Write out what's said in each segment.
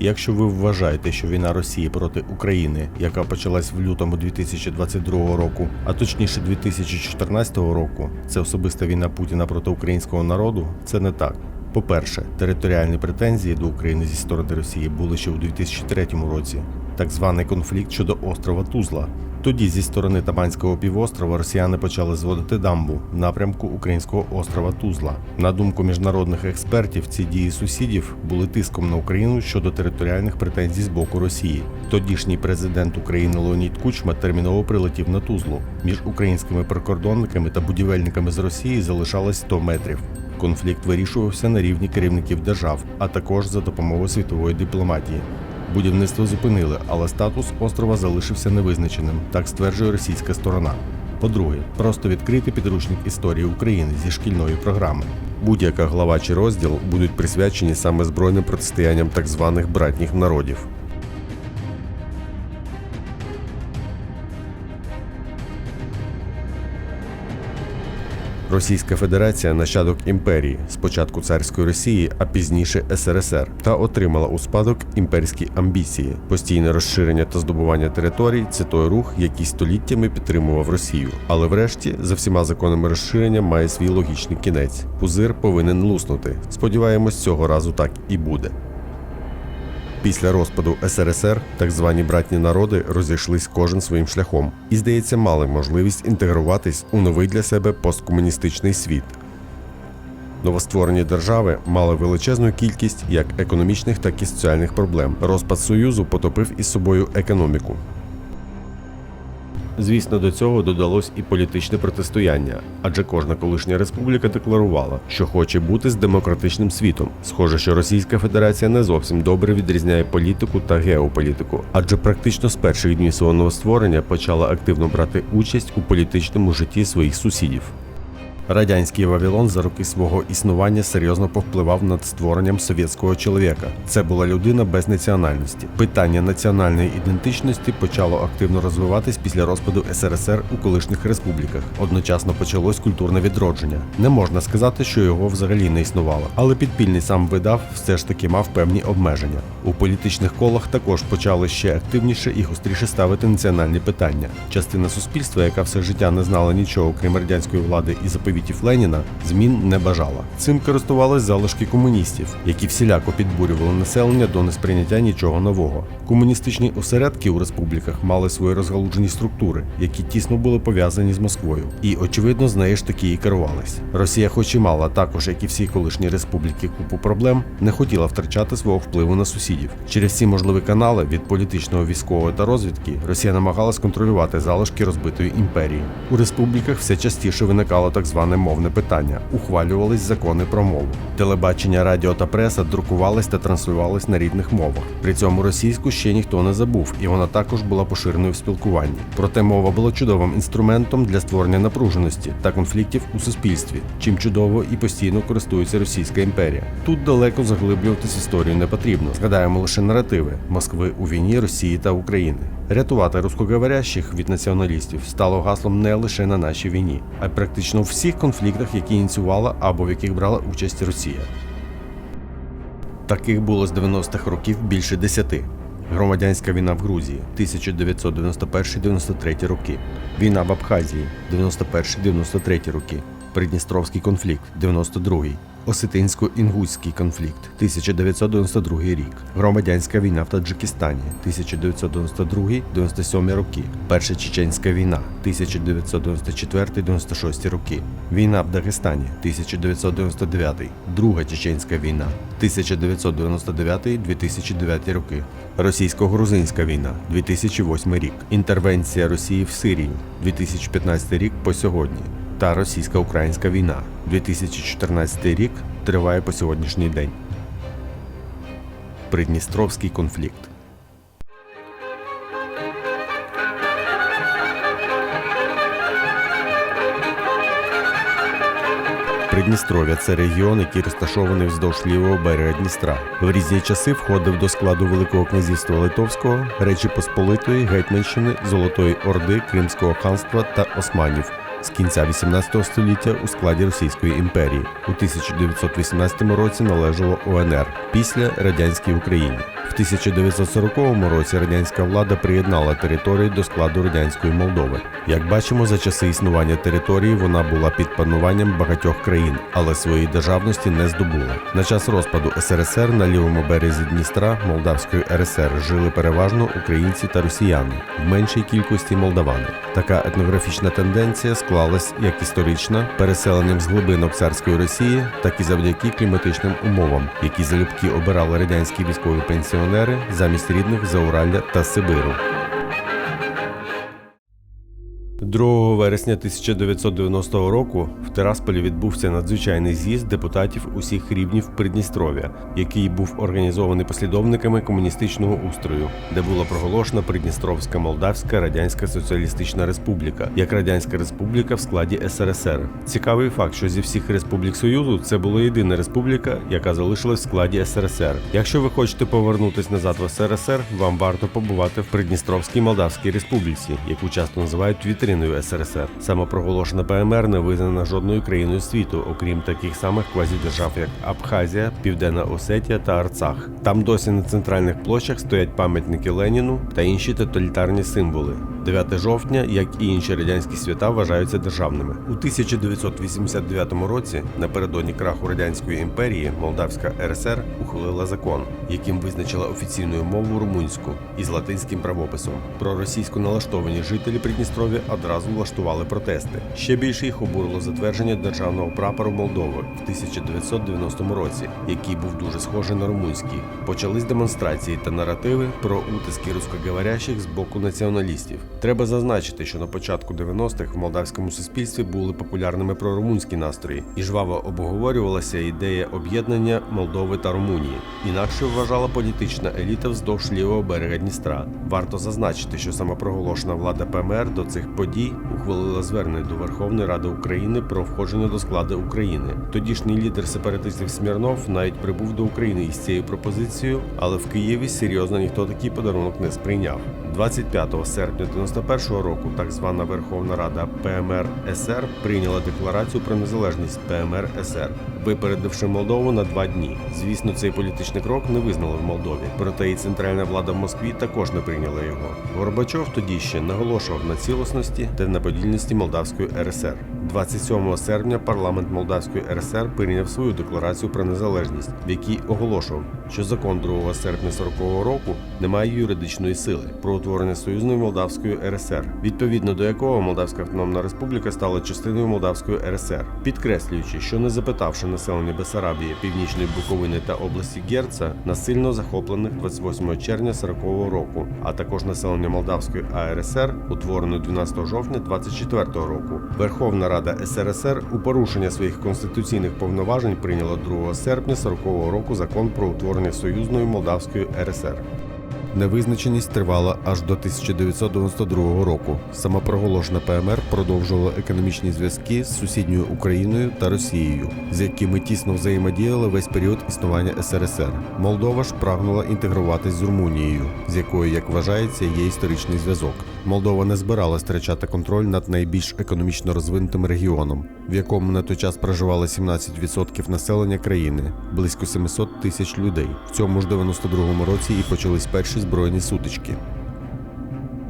Якщо ви вважаєте, що війна Росії проти України, яка почалась в лютому 2022 року, а точніше 2014 року, це особиста війна Путіна проти українського народу, це не так. По-перше, територіальні претензії до України зі сторони Росії були ще у 2003 році, так званий конфлікт щодо острова Тузла. Тоді зі сторони Таманського півострова росіяни почали зводити дамбу в напрямку українського острова Тузла. На думку міжнародних експертів, ці дії сусідів були тиском на Україну щодо територіальних претензій з боку Росії. Тодішній президент України Леонід Кучма терміново прилетів на Тузлу. Між українськими прикордонниками та будівельниками з Росії залишалось 100 метрів. Конфлікт вирішувався на рівні керівників держав, а також за допомогою світової дипломатії. Будівництво зупинили, але статус острова залишився невизначеним, так стверджує російська сторона. По-друге, просто відкрити підручник історії України зі шкільної програми. Будь-яка глава чи розділ будуть присвячені саме збройним протистоянням так званих братніх народів. Російська Федерація нащадок імперії, спочатку царської Росії, а пізніше СРСР, та отримала у спадок імперські амбіції. Постійне розширення та здобування територій це той рух, який століттями підтримував Росію. Але врешті, за всіма законами розширення, має свій логічний кінець. Пузир повинен луснути. Сподіваємось, цього разу так і буде. Після розпаду СРСР так звані братні народи розійшлись кожен своїм шляхом і, здається, мали можливість інтегруватись у новий для себе посткомуністичний світ. Новостворені держави мали величезну кількість як економічних, так і соціальних проблем. Розпад Союзу потопив із собою економіку. Звісно, до цього додалось і політичне протистояння, адже кожна колишня республіка декларувала, що хоче бути з демократичним світом. Схоже, що Російська Федерація не зовсім добре відрізняє політику та геополітику, адже практично з перших днів свого створення почала активно брати участь у політичному житті своїх сусідів. Радянський Вавилон за роки свого існування серйозно повпливав над створенням совєтського чоловіка. Це була людина без національності. Питання національної ідентичності почало активно розвиватись після розпаду СРСР у колишніх республіках. Одночасно почалось культурне відродження. Не можна сказати, що його взагалі не існувало, але підпільний сам видав все ж таки мав певні обмеження. У політичних колах також почали ще активніше і гостріше ставити національні питання. Частина суспільства, яка все життя не знала нічого крім радянської влади і заповітів Леніна, змін не бажала. Цим користувались залишки комуністів, які всіляко підбурювали населення до несприйняття нічого нового. Комуністичні осередки у республіках мали свої розгалуджені структури, які тісно були пов'язані з Москвою, і очевидно з нею ж таки і керувались. Росія, хоч і мала також, як і всі колишні республіки, купу проблем, не хотіла втрачати свого впливу на сусідів. Через всі можливі канали від політичного, військового та розвідки Росія намагалась контролювати залишки розбитої імперії. У республіках все частіше виникало так зване мовне питання, ухвалювались закони про мову. Телебачення, радіо та преса друкувались та транслювались на рідних мовах. При цьому російську ще ніхто не забув, і вона також була поширеною в спілкуванні. Проте мова була чудовим інструментом для створення напруженості та конфліктів у суспільстві, чим чудово і постійно користується Російська імперія. Тут далеко заглиблюватись історію не потрібно. Згадаємо лише наративи Москви у війні Росії та України. Рятувати рускоговорящих від націоналістів стало гаслом не лише на нашій війні, а й практично всіх конфліктах, які ініціювала або в яких брала участь Росія. Таких було з 90-х років більше десяти. Громадянська війна в Грузії 1991-93 роки. Війна в Абхазії 91-93 роки. Придністровський конфлікт 92-й. Осетинсько-інгуський конфлікт 1992 рік. Громадянська війна в Таджикистані 1992-97 роки. Перша чеченська війна 1994-96 роки. Війна в Дагестані 1999. Друга чеченська війна 1999-2009 роки. Російсько-грузинська війна 2008 рік. Інтервенція Росії в Сирію 2015 рік по сьогодні та російсько-українська війна 2014 рік триває по сьогоднішній день. Придністровський конфлікт. Придністров'я це регіон, який розташований вздовж лівого берега Дністра. В різні часи входив до складу Великого князівства Литовського, Речі Посполитої, Гетьманщини, Золотої Орди, Кримського ханства та Османів. З кінця 18 століття у складі Російської імперії. У 1918 році належало УНР після радянській Україні. В 1940 році радянська влада приєднала території до складу радянської Молдови. Як бачимо, за часи існування території вона була під пануванням багатьох країн, але своєї державності не здобула. На час розпаду СРСР на лівому березі Дністра Молдавської РСР жили переважно українці та росіяни, в меншій кількості молдавани. Така етнографічна тенденція склалась як історична переселенням з глибинок царської Росії, так і завдяки кліматичним умовам, які залюбки обирали радянські військові пенсіонери замість рідних Зауралля та Сибиру. 2 вересня 1990 року в Терасполі відбувся надзвичайний з'їзд депутатів усіх рівнів Придністров'я, який був організований послідовниками комуністичного устрою, де була проголошена Придністровська Молдавська Радянська Соціалістична Республіка як Радянська Республіка в складі СРСР. Цікавий факт, що зі всіх республік Союзу це була єдина республіка, яка залишилась в складі СРСР. Якщо ви хочете повернутись назад в СРСР, вам варто побувати в Придністровській Молдавській Республіці, яку часто називають вітриною СРСР. Самопроголошена ПМР не визнана жодною країною світу, окрім таких самих квазідержав, як Абхазія, Південна Осетія та Арцах. Там досі на центральних площах стоять пам'ятники Леніну та інші тоталітарні символи. 9 жовтня, як і інші радянські свята, вважаються державними. У 1989 році, напередодні краху радянської імперії, Молдавська РСР ухвалила закон, яким визначила офіційною мову румунську із латинським правописом. Проросійсько налаштовані жителі Придністров'я одразу влаштували протести. Ще більше їх обурило затвердження державного прапору Молдови в 1990 році, який був дуже схожий на румунський. Почались демонстрації та наративи про утиски рускоговорящих з боку націоналістів. Треба зазначити, що на початку 90-х в молдавському суспільстві були популярними прорумунські настрої, і жваво обговорювалася ідея об'єднання Молдови та Румунії. Інакше вважала політична еліта вздовж лівого берега Дністра. Варто зазначити, що самопроголошена влада ПМР до цих подій ухвалила звернення до Верховної Ради України про входження до складу України. Тодішній лідер сепаратистів Смірнов навіть прибув до України із цією пропозицією, але в Києві серйозно ніхто такий подарунок не сприйняв. 25 серпня 91 року так звана Верховна Рада ПМР СР прийняла декларацію про незалежність ПМР СР, випередивши Молдову на два дні. Звісно, цей політичний крок не визнали в Молдові, проте і центральна влада в Москві також не прийняла його. Горбачов тоді ще наголошував на цілісності та неподільності Молдавської РСР. 27 серпня парламент Молдавської РСР прийняв свою декларацію про незалежність, в якій оголошував, що закон 2 серпня 40 року не має юридичної сили про утворення союзної Молдавської РСР, відповідно до якого Молдавська Автономна Республіка стала частиною Молдавської РСР, підкреслюючи, що не запитавши населення Бесарабії, Північної Буковини та області Герца, насильно захоплених 28 червня 40-го року, а також населення Молдавської АРСР, утвореної 12 жовтня 24-го року. Верховна Рада СРСР у порушення своїх конституційних повноважень прийняла 2 серпня 40-го року закон про утворення союзної Молдавської РСР. Невизначеність тривала аж до 1992 року. Самопроголошена ПМР продовжувала економічні зв'язки з сусідньою Україною та Росією, з якими тісно взаємодіяли весь період існування СРСР. Молдова ж прагнула інтегруватись з Румунією, з якою, як вважається, є історичний зв'язок. Молдова не збиралась втрачати контроль над найбільш економічно розвинутим регіоном, в якому на той час проживало 17% населення країни, близько 700 тисяч людей. В цьому ж 92-му році і почались перші збройні сутички.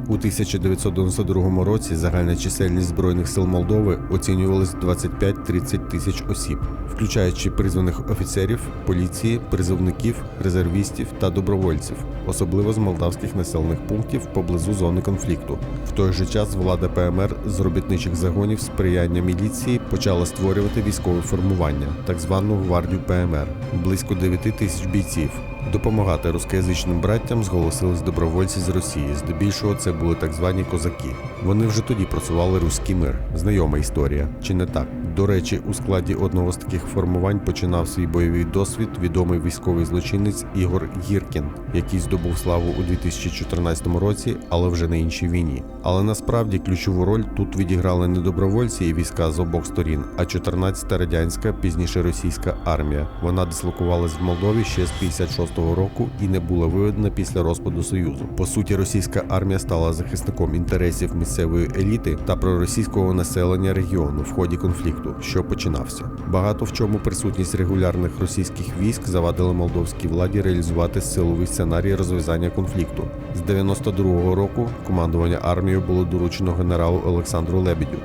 У 1992 році загальна чисельність збройних сил Молдови оцінювалась в 25-30 тисяч осіб, включаючи призваних офіцерів, поліції, призовників, резервістів та добровольців, особливо з молдавських населених пунктів поблизу зони конфлікту. В той же час влада ПМР з робітничих загонів сприяння міліції почала створювати військове формування, так звану гвардію ПМР, близько 9 тисяч бійців. Допомагати рускоязичним браттям зголосились добровольці з Росії. Здебільшого це були так звані козаки. Вони вже тоді працювали руський мир. Знайома історія, чи не так? До речі, у складі одного з таких формувань починав свій бойовий досвід відомий військовий злочинець Ігор Гіркін, який здобув славу у 2014 році, але вже на іншій війні. Але насправді ключову роль тут відіграли не добровольці і війська з обох сторін, а 14-та радянська, пізніше російська армія. Вона дислокувалась в Молдові ще з 56 2014 року і не була виведена після розпаду Союзу. По суті, російська армія стала захисником інтересів місцевої еліти та проросійського населення регіону в ході конфлікту, що починався. Багато в чому присутність регулярних російських військ завадила молдовській владі реалізувати силовий сценарій розв'язання конфлікту. З 92-го року командування армією було доручено генералу Олександру Лебедю.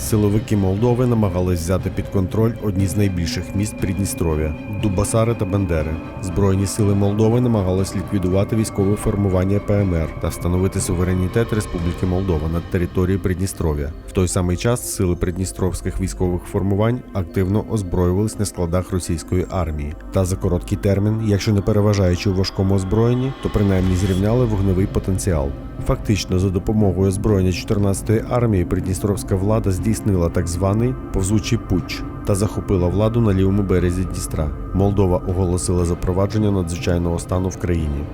Силовики Молдови намагались взяти під контроль одні з найбільших міст Придністров'я Дубасари та Бендери. Збройні сили Молдови намагались ліквідувати військове формування ПМР та встановити суверенітет Республіки Молдова над територією Придністров'я. В той самий час сили придністровських військових формувань активно озброювались на складах російської армії. Та за короткий термін, якщо не переважаючи у важкому озброєнні, то принаймні зрівняли вогневий потенціал. Фактично, за допомогою озброєння 14-ї армії Придністровська влада здійснила так званий повзучий путч та захопила владу на лівому березі Дністра. Молдова оголосила запровадження надзвичайного стану в країні.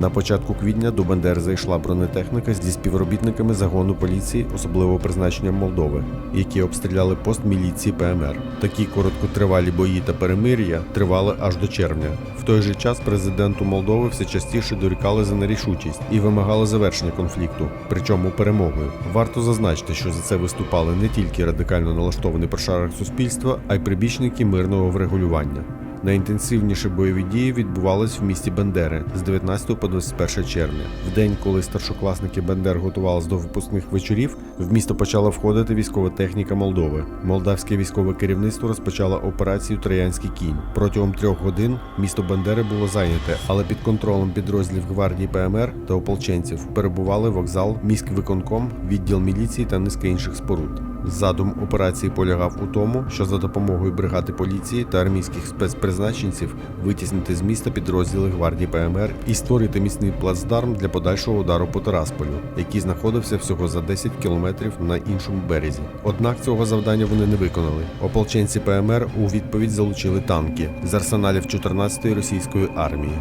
На початку квітня до Бендер зайшла бронетехніка зі співробітниками загону поліції особливого призначення Молдови, які обстріляли пост міліції ПМР. Такі короткотривалі бої та перемир'я тривали аж до червня. В той же час президенту Молдови все частіше дорікали за нерішучість і вимагали завершення конфлікту, причому перемогою. Варто зазначити, що за це виступали не тільки радикально налаштовані прошарок суспільства, а й прибічники мирного врегулювання. Найінтенсивніші бойові дії відбувались в місті Бендери з 19 по 21 червня. В день, коли старшокласники Бендер готувалися до випускних вечорів, в місто почала входити військова техніка Молдови. Молдавське військове керівництво розпочало операцію Троянський кінь. Протягом трьох годин місто Бендери було зайняте, але під контролем підрозділів гвардії ПМР та ополченців перебували вокзал, міськвиконком, відділ міліції та низка інших споруд. Задум операції полягав у тому, що за допомогою бригади поліції та армійських спецпризначенців витіснити з міста підрозділи гвардії ПМР і створити міцний плацдарм для подальшого удару по Тарасполю, який знаходився всього за 10 кілометрів на іншому березі. Однак цього завдання вони не виконали. Ополченці ПМР у відповідь залучили танки з арсеналів 14-ї російської армії.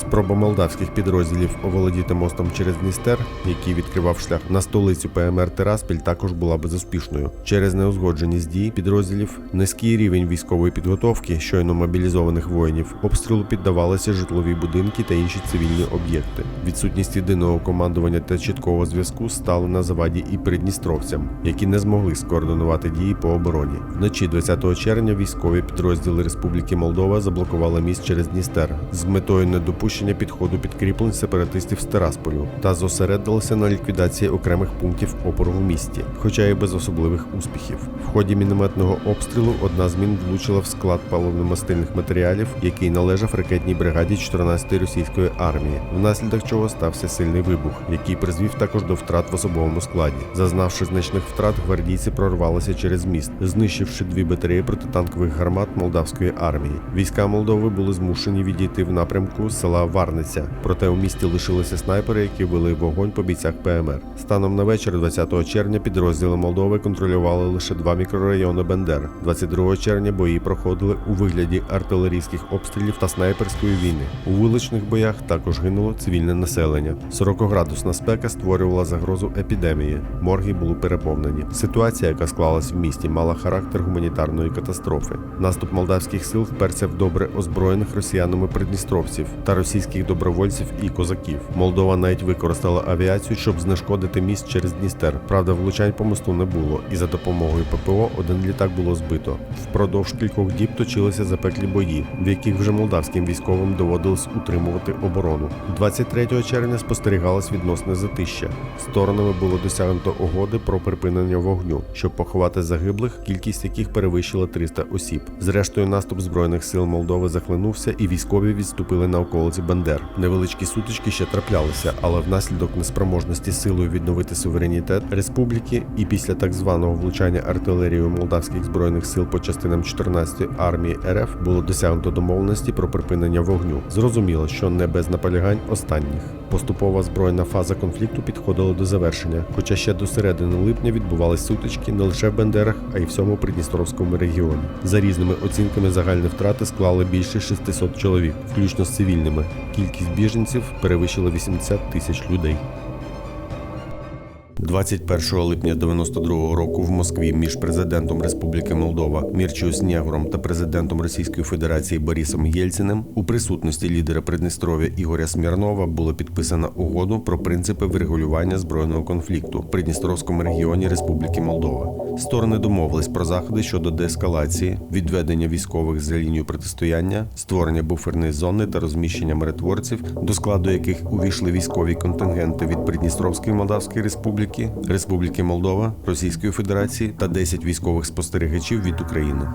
Спроба молдавських підрозділів оволодіти мостом через Дністер, який відкривав шлях на столицю ПМР Тераспіль, також була безуспішною. Через неузгодженість дій підрозділів, низький рівень військової підготовки щойно мобілізованих воїнів, обстрілу піддавалися житлові будинки та інші цивільні об'єкти. Відсутність єдиного командування та чіткого зв'язку стали на заваді і придністровцям, які не змогли скоординувати дії по обороні. Вночі 20 червня військові підрозділи Республіки Молдова заблокували міст через Дністер з метою недопущення підходу підкріплень сепаратистів з Терасполю та зосередилися на ліквідації окремих пунктів опору в місті, хоча й без особливих успіхів. В ході мінометного обстрілу одна з мін влучила в склад паливно-мастильних матеріалів, який належав ракетній бригаді 14-ї російської армії, внаслідок чого стався сильний вибух, який призвів також до втрат в особовому складі. Зазнавши значних втрат, гвардійці прорвалися через міст, знищивши дві батареї протитанкових гармат молдавської армії. Війська Молдови були змушені відійти в напрямку села Варниця. Проте у місті лишилися снайпери, які вели вогонь по бійцях ПМР. Станом на вечір 20 червня підрозділи Молдови контролювали лише два мікрорайони Бендер. 22 червня бої проходили у вигляді артилерійських обстрілів та снайперської війни. У вуличних боях також гинуло цивільне населення. 40-градусна спека створювала загрозу епідемії. Морги були переповнені. Ситуація, яка склалась в місті, мала характер гуманітарної катастрофи. Наступ молдавських сил вперся в добре озброєних росіянами придністровців та російських добровольців і козаків. Молдова навіть використала авіацію, щоб знешкодити міст через Дністер. Правда, влучань по мосту не було, і за допомогою ППО один літак було збито. Впродовж кількох діб точилися запеклі бої, в яких вже молдавським військовим доводилось утримувати оборону. 23 червня спостерігалось відносне затища. Сторонами було досягнуто угоди про припинення вогню, щоб поховати загиблих, кількість яких перевищила 300 осіб. Зрештою, наступ збройних сил Молдови захлинувся, і військові відступили на околиці Бендер. Невеличкі сутички ще траплялися, але внаслідок неспроможності силою відновити суверенітет республіки і після так званого влучання артилерією молдавських збройних сил по частинам 14-ї армії РФ було досягнуто домовленості про припинення вогню. Зрозуміло, що не без наполягань останніх. Поступова збройна фаза конфлікту підходила до завершення, хоча ще до середини липня відбувались сутички не лише в Бендерах, а й всьому Придністровському регіоні. За різними оцінками загальні втрати склали більше 600 чоловік, включно з цивільними. Кількість біженців перевищила 80 тисяч людей. 21 липня 92-го року в Москві між президентом Республіки Молдова Мірчою Снєгуром та президентом Російської Федерації Борисом Єльциним у присутності лідера Придністров'я Ігоря Смірнова було підписано угоду про принципи врегулювання збройного конфлікту в Придністровському регіоні Республіки Молдова. Сторони домовились про заходи щодо деескалації, відведення військових за лінію протистояння, створення буферної зони та розміщення миротворців, до складу яких увійшли військові контингенти від Придністровської Молдавської Республіки, Республіки Молдова, Російської Федерації та 10 військових спостерігачів від України.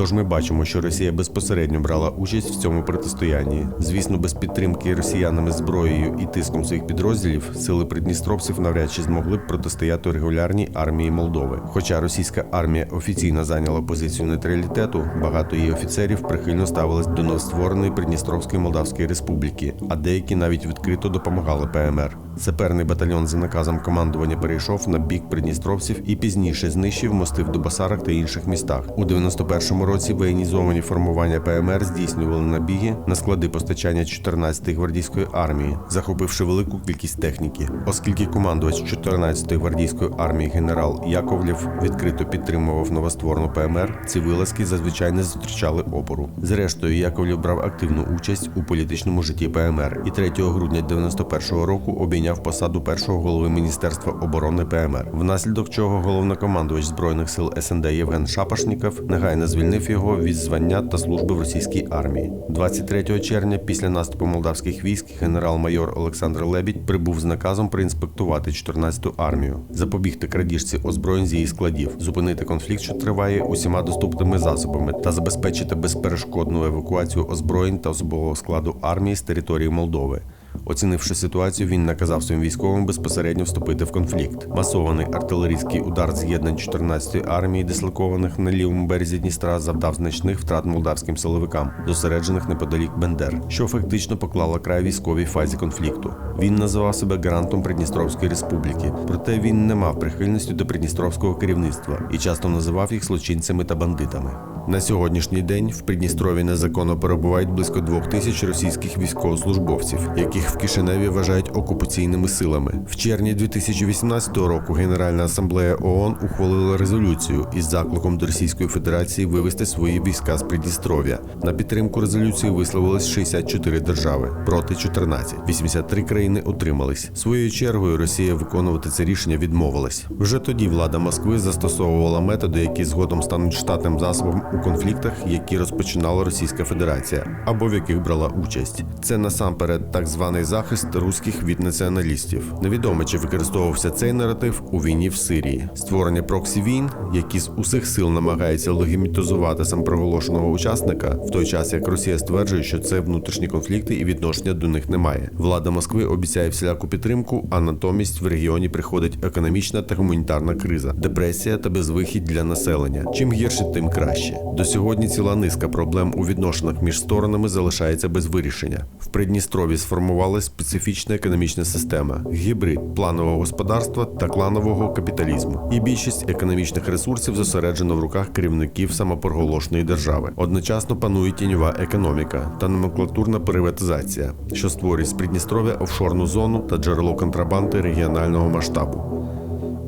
Тож ми бачимо, що Росія безпосередньо брала участь в цьому протистоянні. Звісно, без підтримки росіянами зброєю і тиском своїх підрозділів сили придністровців навряд чи змогли б протистояти регулярній армії Молдови. Хоча російська армія офіційно зайняла позицію нейтралітету, багато її офіцерів прихильно ставились до новоствореної Придністровської Молдавської Республіки, а деякі навіть відкрито допомагали ПМР. Саперний батальйон за наказом командування перейшов на бік придністровців і пізніше знищив мости в Дубасарах та інших містах. У 91-му році воєнізовані формування ПМР здійснювали набіги на склади постачання 14-ї гвардійської армії, захопивши велику кількість техніки. Оскільки командувач 14-ї гвардійської армії генерал Яковлєв відкрито підтримував новостворену ПМР, ці вилазки зазвичай не зустрічали опору. Зрештою, Яковлєв брав активну участь у політичному житті ПМР і 3 грудня 91-го року обійняв посаду першого голови Міністерства оборони ПМР, внаслідок чого головнокомандувач збройних сил СНД Євген Шапашніков негайно звільнив його від звання та служби в російській армії. 23 червня, після наступу молдавських військ, генерал-майор Олександр Лебідь прибув з наказом проінспектувати 14-ту армію, запобігти крадіжці озброєнь з її складів, зупинити конфлікт, що триває усіма доступними засобами, та забезпечити безперешкодну евакуацію озброєнь та особового складу армії з території Молдови. Оцінивши ситуацію, він наказав своїм військовим безпосередньо вступити в конфлікт. Масований артилерійський удар з'єднань 14-ї армії, дислокованих на лівому березі Дністра, завдав значних втрат молдавським силовикам, зосереджених неподалік Бендер, що фактично поклало край військовій фазі конфлікту. Він називав себе гарантом Придністровської республіки, проте він не мав прихильності до придністровського керівництва і часто називав їх злочинцями та бандитами. На сьогоднішній день в Придністрові незаконно перебувають близько двох тисяч російських військовослужбовців, яких в Кишиневі вважають окупаційними силами. В червні 2018 року Генеральна асамблея ООН ухвалила резолюцію із закликом до Російської Федерації вивести свої війська з Придністров'я. На підтримку резолюції висловились 64 держави проти 14. 83 країни утримались. Своєю чергою Росія виконувати це рішення відмовилась. Вже тоді влада Москви застосовувала методи, які згодом стануть штатним засобом конфліктах, які розпочинала Російська Федерація, або в яких брала участь. Це насамперед так званий захист руських від націоналістів. Невідомо чи використовувався цей наратив у війні в Сирії, створення проксі війн, які з усіх сил намагаються легімітизувати самопроголошеного учасника, в той час як Росія стверджує, що це внутрішні конфлікти і відношення до них немає. Влада Москви обіцяє всіляку підтримку, а натомість в регіоні приходить економічна та гуманітарна криза, депресія та безвихідь для населення. Чим гірше, тим краще. До сьогодні ціла низка проблем у відношеннях між сторонами залишається без вирішення. В Придністрові сформувалась специфічна економічна система, гібрид планового господарства та кланового капіталізму. І більшість економічних ресурсів зосереджено в руках керівників самопроголошеної держави. Одночасно панує тіньова економіка та номенклатурна приватизація, що створює з Придністров'я офшорну зону та джерело контрабанди регіонального масштабу.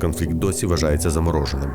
Конфлікт досі вважається замороженим.